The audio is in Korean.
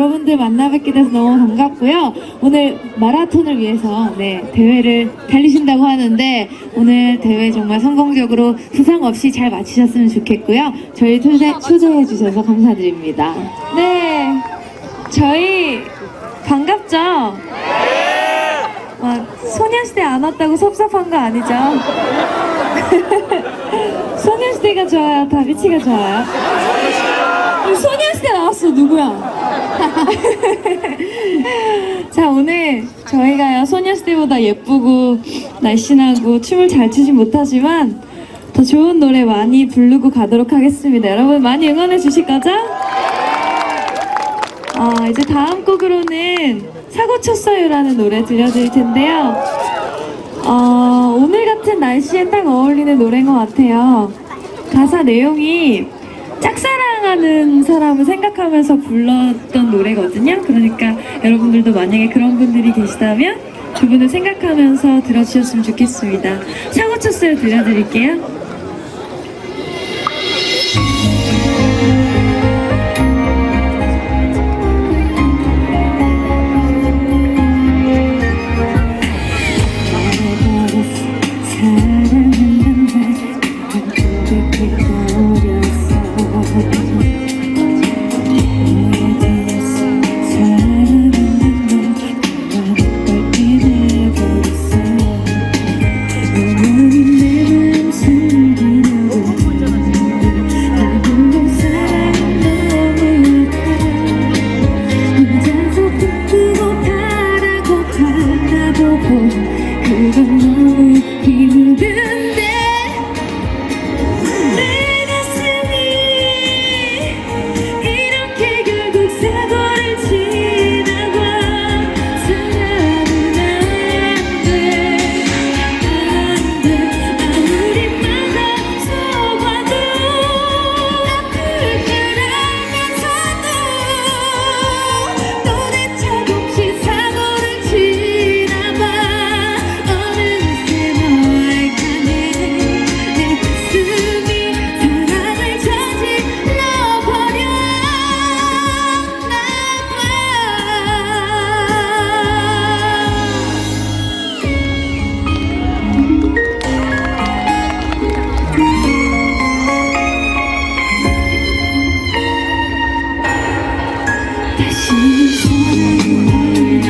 여러분들 만나뵙게 돼서 너무 반갑고요. 오늘 마라톤을 위해서 네, 대회를 달리신다고 하는데 오늘 대회 정말 성공적으로 부상 없이 잘 마치셨으면 좋겠고요. 저희 초대, 초대해 주셔서 감사드립니다. 네, 저희 반갑죠? 막 소녀시대 안 왔다고 섭섭한 거 아니죠? 소녀시대가 좋아요? 다비치가 좋아요? 소녀시대 나왔어 누구야? 자 오늘 저희가요 소녀시대보다 예쁘고 날씬하고 춤을 잘 추진 못하지만 더 좋은 노래 많이 부르고 가도록 하겠습니다. 여러분 많이 응원해 주실 거죠? 어, 이제 다음 곡으로는 사고 쳤어요라는 노래 들려드릴 텐데요. 어, 오늘 같은 날씨에 딱 어울리는 노래인 것 같아요. 가사 내용이 짝사랑 사랑하는 사람을 생각하면서 불렀던 노래거든요. 그러니까 여러분들도 만약에 그런 분들이 계시다면 그분을 생각하면서 들어주셨으면 좋겠습니다. 상호 추스를 들려드릴게요. 다시 사랑을